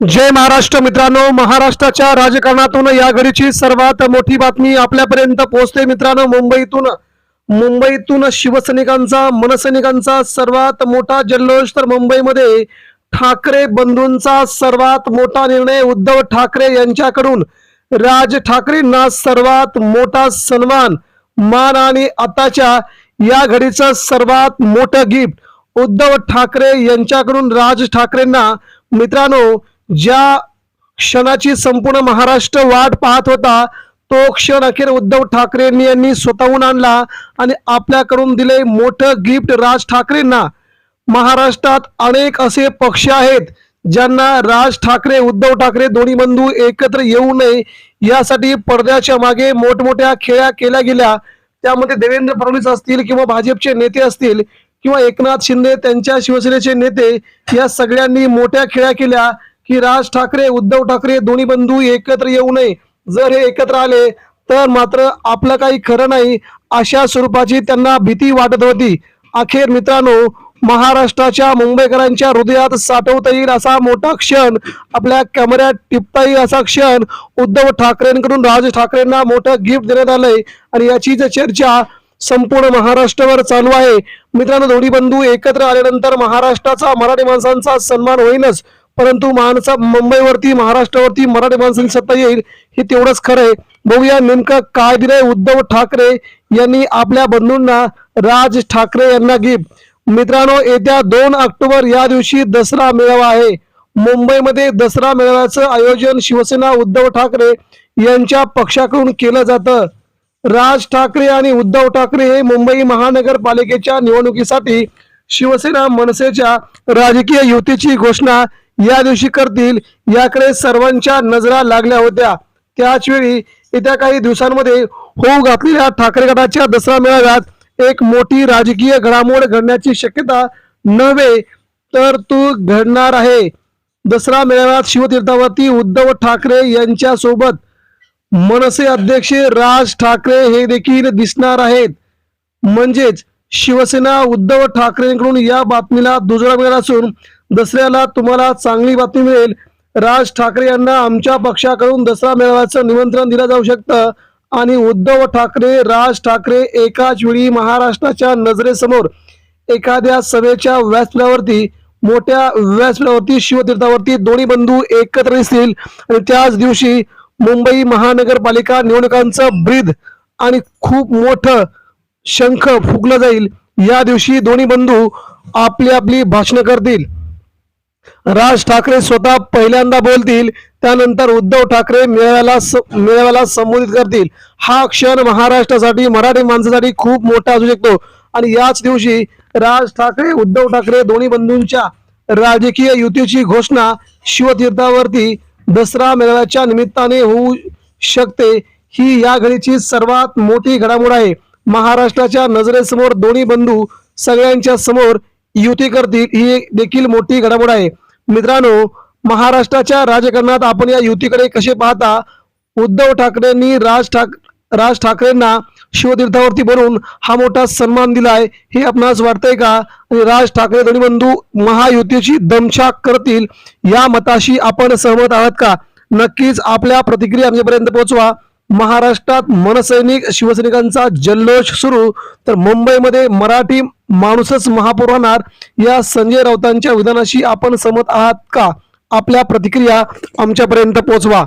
जय महाराष्ट्र मित्रांनो. महाराष्ट्राच्या राजकारणातून या घडीची सर्वात मोठी बातमी आपल्यापर्यंत पोहोचते मित्रांनो. मुंबईतून मुंबईतून शिवसैनिकांचा मनसैनिकांचा सर्वात मोठा जल्लोष तर मुंबईमध्ये ठाकरे बंधूंचा सर्वात मोठा निर्णय उद्धव ठाकरे यांच्याकडून. राज ठाकरेंना सर्वात मोठा सन्मान मान आणि आताच्या या घडीचं सर्वात मोठं गिफ्ट उद्धव ठाकरे यांच्याकडून राज ठाकरेंना मित्रांनो ज्या क्षणाची संपूर्ण महाराष्ट्र वाट पाहत होता तो क्षण अखेर उद्धव ठाकरे यांनी स्वतःहून आणला आणि आपल्याकडून दिले मोठं गिफ्ट राज ठाकरेंना. महाराष्ट्रात अनेक असे पक्ष आहेत ज्यांना राज ठाकरे उद्धव ठाकरे दोन्ही बंधू एकत्र येऊ नये यासाठी पडद्याच्या मागे मोठमोठ्या खेळ्या केल्या गेल्या. त्यामध्ये देवेंद्र फडणवीस असतील किंवा भाजपचे नेते असतील किंवा एकनाथ शिंदे त्यांच्या शिवसेनेचे नेते या सगळ्यांनी मोठ्या खेळ्या केल्या. की राज ठाकरे उद्धव ठाकरे दोन्ही बंधू एकत्र येऊ नये. जर हे एकत्र आले तर मात्र आपलं काही खरं नाही अशा स्वरूपाची त्यांना भीती वाटत होती. अखेर मित्रांनो महाराष्ट्राच्या मुंबईकरांच्या हृदयात साठवता येईल असा मोठा क्षण आपल्या कॅमेऱ्यात टिपता येईल असा क्षण उद्धव ठाकरेंकडून राज ठाकरेंना मोठं गिफ्ट देण्यात आलंय आणि याचीच चर्चा संपूर्ण महाराष्ट्रावर चालू आहे. मित्रांनो दोन्ही बंधू एकत्र आल्यानंतर महाराष्ट्राचा मराठी माणसांचा सन्मान होईलच. परंतु माणसा मुंबईवरती महाराष्ट्रावरती मराठी माणसांची सत्ता येईल हे तेवढंच खरं आहे. बघूया नेमकं काय दिलंय उद्धव ठाकरे यांनी आपल्या बंधूंना राज ठाकरे यांना गिफ्ट मित्रांनो येत्या दोन ऑक्टोबर या दिवशी दसरा मेळावा आहे. मुंबईमध्ये दसरा मेळाव्याचं आयोजन शिवसेना उद्धव ठाकरे यांच्या पक्षाकडून केलं जातं. राज ठाकरे आणि उद्धव ठाकरे हे मुंबई महानगरपालिकेच्या निवडणुकीसाठी शिवसेना मनसेच्या राजकीय युतीची घोषणा या दिवशी करतील. याकडे सर्वांच्या नजरा लागल्या होत्या. त्याचवेळी येत्या काही दिवसांमध्ये होऊ घातलेल्या ठाकरे गटाच्या दसरा मेळाव्यात एक मोठी राजकीय घडामोड घडण्याची शक्यता नव्हे तर तू घडणार आहे. दसरा मेळाव्यात शिवतीर्थावरती उद्धव ठाकरे यांच्या सोबत मनसे अध्यक्ष राज ठाकरे हे देखील दिसणार आहेत. म्हणजेच शिवसेना उद्धव ठाकरेंकडून या बातमीला दुजोरा मिळाला असून दसऱ्याला तुम्हाला चांगली बातमी मिळेल. राज ठाकरे यांना आमच्या पक्षाकडून दसरा मेळाव्याचं निमंत्रण दिलं जाऊ शकतं. आणि उद्धव ठाकरे राज ठाकरे एकाच वेळी महाराष्ट्राच्या नजरेसमोर एखाद्या सभेच्या व्यासपीठावरती मोठ्या व्यासपीठावरती शिवतीर्थावरती दोन्ही बंधू एकत्र दिसतील. आणि त्याच दिवशी मुंबई महानगरपालिका निवडणुकांचं ब्रीद आणि खूप मोठं शंख फुकलं जाईल. या दिवशी दोन्ही बंधू आपली आपली भाषणं करतील. राज ठाकरे स्वतः पहिल्यांदा बोलतील त्यानंतर उद्धव ठाकरे मेळाव्याला मेळाव्याला संबोधित करतील. हा क्षण महाराष्ट्रासाठी मराठी माणसासाठी खूप मोठा असू शकतो. आणि याच दिवशी राज ठाकरे उद्धव ठाकरे दोन्ही बंधूंच्या राजकीय युतीची घोषणा शिवतीर्थावरती दसरा मेळाव्याच्या निमित्ताने होऊ शकते. ही या घडीची सर्वात मोठी घडामोड आहे. महाराष्ट्राच्या नजरेसमोर दोन्ही बंधू सगळ्यांच्या समोर युती करतील ही देखील मोठी घडामोड आहे. मित्रांनो महाराष्ट्राच्या राजकारणात आपण या युतीकडे कसे पाहता उद्धव ठाकरेंनी राज ठाक राज ठाकरेंना शिवतीर्थावरती बनवून हा मोठा सन्मान दिलाय. हे आपणास वाटतंय का? आणि राज ठाकरे दोन्ही बंधू महायुतीची दमछाक करतील या मताशी आपण सहमत आहात का? नक्कीच आपल्या प्रतिक्रिया आमच्यापर्यंत पोहोचवा. महाराष्ट्रात मनसैनिक शिवसैनिकांचा जल्लोष सुरू. तर मुंबईमध्ये मराठी माणूसच महापौर होणार या संजय राऊतांच्या विधानाशी आपण सहमत आहात का? आपल्या प्रतिक्रिया आमच्यापर्यंत पोहोचवा